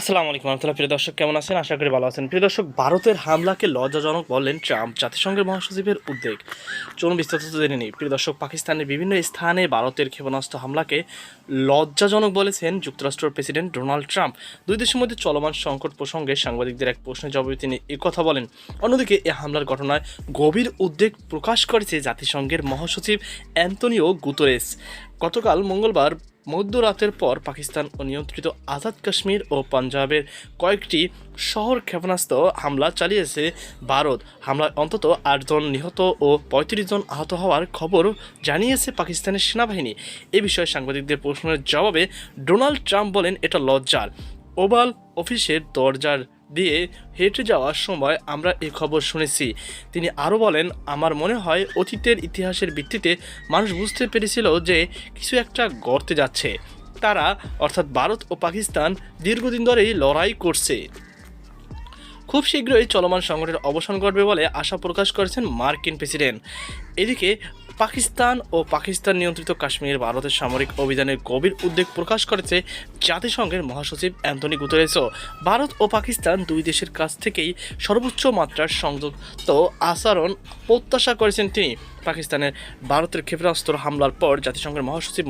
আসসালামু আলাইকুম রহমতুল্লাহ। প্রিয় দর্শক, কেমন আছেন? আশা করি ভালো আছেন। প্রিয় দর্শক, ভারতের হামলাকে লজ্জাজনক বললেন ট্রাম্প। জাতিসংঘের মহাসচিবের উদ্বেগ। চলুন বিস্তারিত জেনে নিই। প্রিয় দর্শক, পাকিস্তানের বিভিন্ন স্থানে ভারতের ক্ষেপণাস্ত্র হামলাকে লজ্জাজনক বলেছেন যুক্তরাষ্ট্রের প্রেসিডেন্ট ডোনাল্ড ট্রাম্প। দুই দেশের মধ্যে চলমান সংকট প্রসঙ্গে সাংবাদিকদের এক প্রশ্নের জবাবে তিনি কথা বলেন। অন্যদিকে, এ হামলার ঘটনায় গভীর উদ্বেগ প্রকাশ করেছে জাতিসংঘের মহাসচিব অ্যান্তনিও গুতরেস। গতকাল মঙ্গলবার মধ্যরাতের পর পাকিস্তান নিয়ন্ত্রিত আজাদ কাশ্মীর ও পাঞ্জাবের কয়েকটি শহর ক্ষেপণাস্ত্র হামলা চালিয়েছে। ভারত হামলায় অন্তত আটজন নিহত ও পঁয়ত্রিশ জন আহত হওয়ার খবর জানিয়েছে পাকিস্তানের সেনাবাহিনী। এ বিষয়ে সাংবাদিকদের প্রশ্নের জবাবে ডোনাল্ড ট্রাম্প বলেন, এটা লজ্জার। ওভাল অফিসের দরজার দিয়ে হেঁটে যাওয়ার সময় আমরা এই খবর শুনেছি। তিনি আরও বলেন, আমার মনে হয় অতীতের ইতিহাসের ভিত্তিতে মানুষ বুঝতে পেরেছিল যে কিছু একটা গড়তে যাচ্ছে। তারা, অর্থাৎ ভারত ও পাকিস্তান, দীর্ঘদিন ধরেই লড়াই করছে। খুব শীঘ্রই চলমান সংকটের অবসান ঘটবে বলে আশা প্রকাশ করেছেন মার্কিন প্রেসিডেন্ট। এদিকে পাকিস্তান ও পাকিস্তান নিয়ন্ত্রিত কাশ্মীর ভারতের সামরিক অভিযানের গভীর উদ্বেগ প্রকাশ করেছে জাতিসংঘের মহাসচিব অ্যান্থনি গুতরেসও। ভারত ও পাকিস্তান দুই দেশের কাছ থেকেই সর্বোচ্চ মাত্রার সংযুক্ত আচরণ প্রত্যাশা করেছেন তিনি। পাকিস্তানের ভারতের ক্ষেপণাস্ত্র হামলার পর জাতিসংঘের মহাসচিব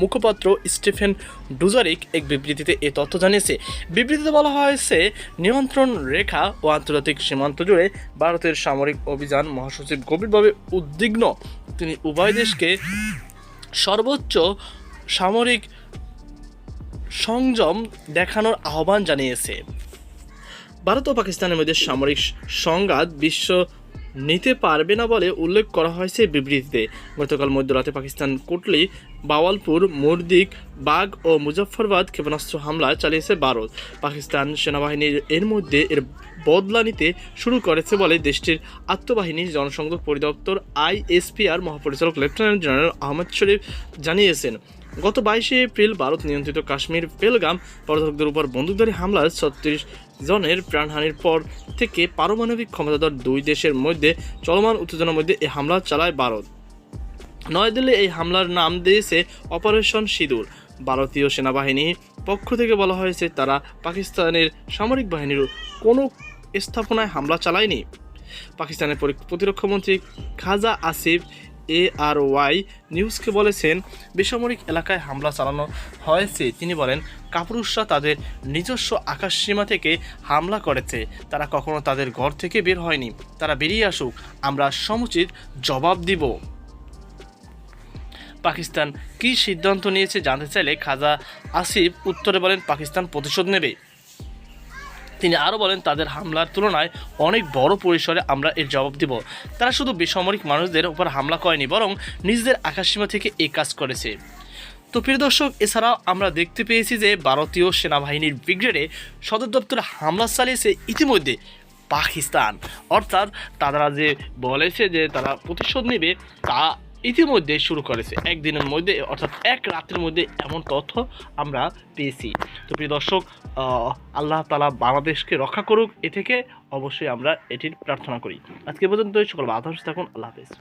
মুখপাত্র স্টিফেন ডুজারিক এক বিবৃতিতে এ তথ্য জানিয়েছে। বিবৃতিতে বলা হয়েছে, নিয়ন্ত্রণ রেখা ও আন্তর্জাতিক সীমান্ত জুড়ে ভারতের সামরিক অভিযান মহাসচিব গভীরভাবে উদ্বিগ্ন। তিনি উভয় দেশকে সর্বোচ্চ সামরিক সংযম দেখানোর আহ্বান জানিয়েছে। ভারত ও পাকিস্তানের মধ্যে সামরিক সংঘাত বিশ্ব নিতে পারবে না বলে উল্লেখ করা হয়েছে বিবৃতিতে। গতকাল মধ্যরাতে পাকিস্তান কোটলি, বাওয়ালপুর, মুরদিক বাগ ও মুজফ্ফরবাদ ক্ষেপণাস্ত্র হামলা চালিয়েছে ভারত। পাকিস্তান সেনাবাহিনীর এর মধ্যে এর বদলা নিতে শুরু করেছে বলে দেশটির আত্মবাহিনীর জনসংযোগ পরিদপ্তর আইএসপিআর মহাপরিচালক লেফটেন্যান্ট জেনারেল আহমদ শরীফ জানিয়েছেন। গত বাইশে এপ্রিল ভারত নিয়ন্ত্রিত কাশ্মীর পেলগাম পর্যটকদের উপর বন্দুকধারী হামলায় ছত্রিশ জনের প্রাণহানির পর থেকে পারমাণবিক ক্ষমতাধর দুই দেশের মধ্যে চলমান উত্তেজনার মধ্যে এই হামলা চালায় ভারত। নয়াদিল্লি এই হামলার নাম দিয়েছে অপারেশন সিঁদুর। ভারতীয় সেনাবাহিনী পক্ষ থেকে বলা হয়েছে, তারা পাকিস্তানের সামরিক বাহিনীর কোনো স্থাপনায় হামলা চালায়নি। পাকিস্তানের পরি- প্রতিরক্ষামন্ত্রী খাজা আসিফ এ আর ওয়াই নিউজকে বলেছেন, বেসামরিক এলাকায় হামলা চালানো হয়েছে। তিনি বলেন, কাপুরুষরা তাদের নিজস্ব আকাশসীমা থেকে হামলা করেছে। তারা কখনো তাদের ঘর থেকে বের হয়নি। তারা বেরিয়ে আসুক, আমরা সমুচিত জবাব দিব। পাকিস্তান কী সিদ্ধান্ত নিয়েছে জানতে চাইলে খাজা আসিফ উত্তরে বলেন, পাকিস্তান প্রতিশোধ নেবে। তিনি আরও বলেন, তাদের হামলার তুলনায় অনেক বড় পরিসরে আমরা এর জবাব দিব। তারা শুধু বেসামরিক মানুষদের উপর হামলা করেনি, বরং নিজেদের আকাশসীমা থেকে এই কাজ করেছে। তো প্রিয় দর্শক, এছাড়াও আমরা দেখতে পেয়েছি যে ভারতীয় সেনাবাহিনীর ব্রিগেডে সদর দপ্তরে হামলা চালিয়েছে ইতিমধ্যে পাকিস্তান। অর্থাৎ তারা যে বলেছে যে তারা প্রতিশোধ নেবে, তা ইতিমধ্যে শুরু করেছে। একদিনের মধ্যে, অর্থাৎ এক রাতের মধ্যে এমন তথ্য আমরা পেয়েছি। তো প্রিয় দর্শক আল্লাহ তালা বাংলাদেশকে রক্ষা করুক, এ থেকে অবশ্যই আমরা এটির প্রার্থনা করি। আজকে পর্যন্ত সকল বাধা থাকুন, আল্লাহ হাফেজ।